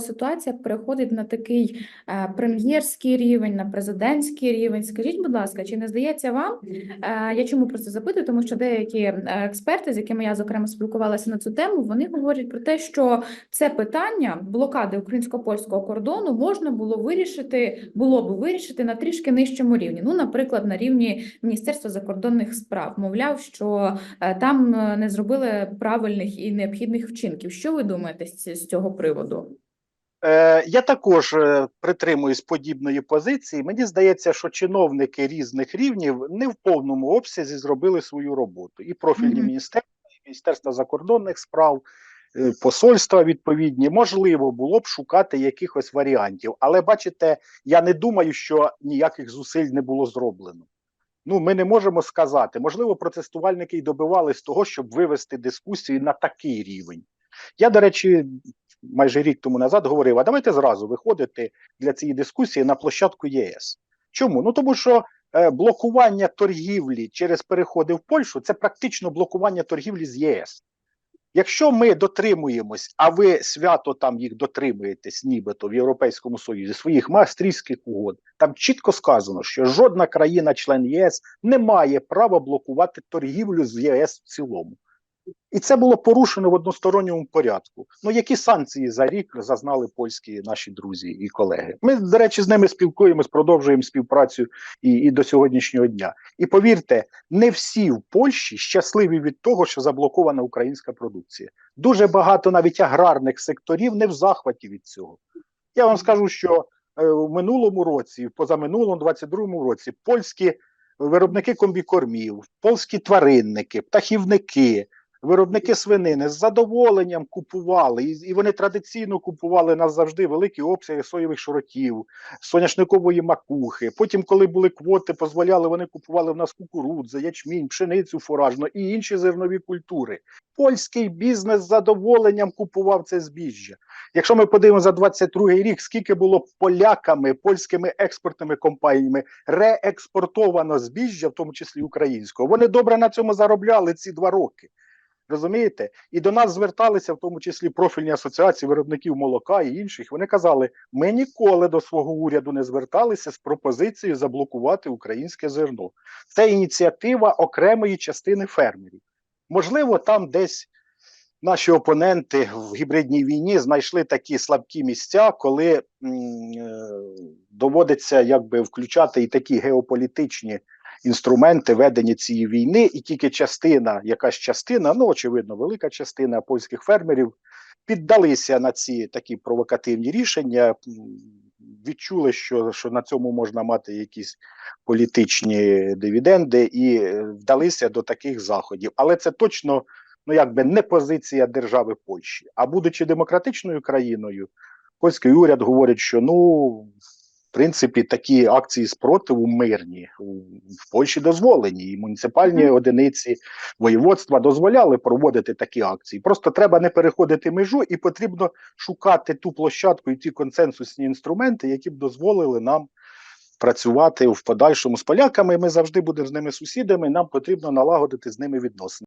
що ситуація переходить на такий е, прем'єрський рівень, на президентський рівень. Скажіть, будь ласка, чи не здається вам? е, Я чому про це запитую? Тому що деякі е, експерти, з якими я зокрема спілкувалася на цю тему, вони говорять про те, що це питання блокади українсько-польського кордону можна було вирішити, було б вирішити на трішки нижчому рівні. Ну, наприклад, на рівні Міністерства закордонних справ, мовляв, що там не зробили правильних і необхідних вчинків. Що ви думаєте з цього приводу? Е, я також е, притримуюсь подібної позиції. Мені здається, що чиновники різних рівнів не в повному обсязі зробили свою роботу. І профільні міністерства, і Міністерство закордонних справ, е, посольства відповідні, можливо було б шукати якихось варіантів. Але бачите, я не думаю, що ніяких зусиль не було зроблено. Ну, ми не можемо сказати. Можливо, протестувальники й добивались того, щоб вивести дискусію на такий рівень. Я, до речі, майже рік тому назад говорив: а давайте зразу виходити для цієї дискусії на площадку ЄС. Чому? Ну тому що е, блокування торгівлі через переходи в Польщу це практично блокування торгівлі з ЄС. Якщо ми дотримуємось, а ви свято там їх дотримуєтесь, нібито в Європейському Союзі своїх мастрійських угод, там чітко сказано, що жодна країна-член ЄС не має права блокувати торгівлю з ЄС в цілому. І це було порушено в односторонньому порядку. Ну які санкції за рік зазнали польські наші друзі і колеги? Ми, до речі, з ними спілкуємось, продовжуємо співпрацю і, і до сьогоднішнього дня. І повірте, не всі в Польщі щасливі від того, що заблокована українська продукція. Дуже багато навіть аграрних секторів не в захваті від цього. Я вам скажу, що е, в минулому році, в позаминулому 22-му році, польські виробники комбікормів, польські тваринники, птахівники. Виробники свинини з задоволенням купували, і, і вони традиційно купували нас завжди великі обсяги соєвих широтів, соняшникової макухи. Потім, коли були квоти, дозволяли, вони купували в нас кукурудзу, ячмінь, пшеницю фуражну і інші зернові культури. Польський бізнес з задоволенням купував це збіжжя. Якщо ми подивимося за 22 рік, скільки було поляками, польськими експортними компаніями реекспортовано збіжжя, в тому числі українського, вони добре на цьому заробляли ці два роки. Розумієте? І до нас зверталися, в тому числі профільні асоціації виробників молока і інших. Вони казали: ми ніколи до свого уряду не зверталися з пропозицією заблокувати українське зерно. Це ініціатива окремої частини фермерів. Можливо, там десь наші опоненти в гібридній війні знайшли такі слабкі місця, коли м, е, доводиться якби включати і такі геополітичні інструменти ведення цієї війни, і тільки частина, якась частина, ну очевидно, велика частина польських фермерів піддалися на ці такі провокативні рішення, відчули, що, що на цьому можна мати якісь політичні дивіденди, і е, вдалися до таких заходів. Але це точно ну якби не позиція держави Польщі. А будучи демократичною країною, польський уряд говорить, що ну в принципі такі акції спротиву мирні в Польщі дозволені, і муніципальні Мгм. одиниці воєводства дозволяли проводити такі акції. Просто треба не переходити межу, і потрібно шукати ту площадку і ті консенсусні інструменти, які б дозволили нам працювати в подальшому з поляками. Ми завжди будемо з ними сусідами. Нам потрібно налагодити з ними відносини.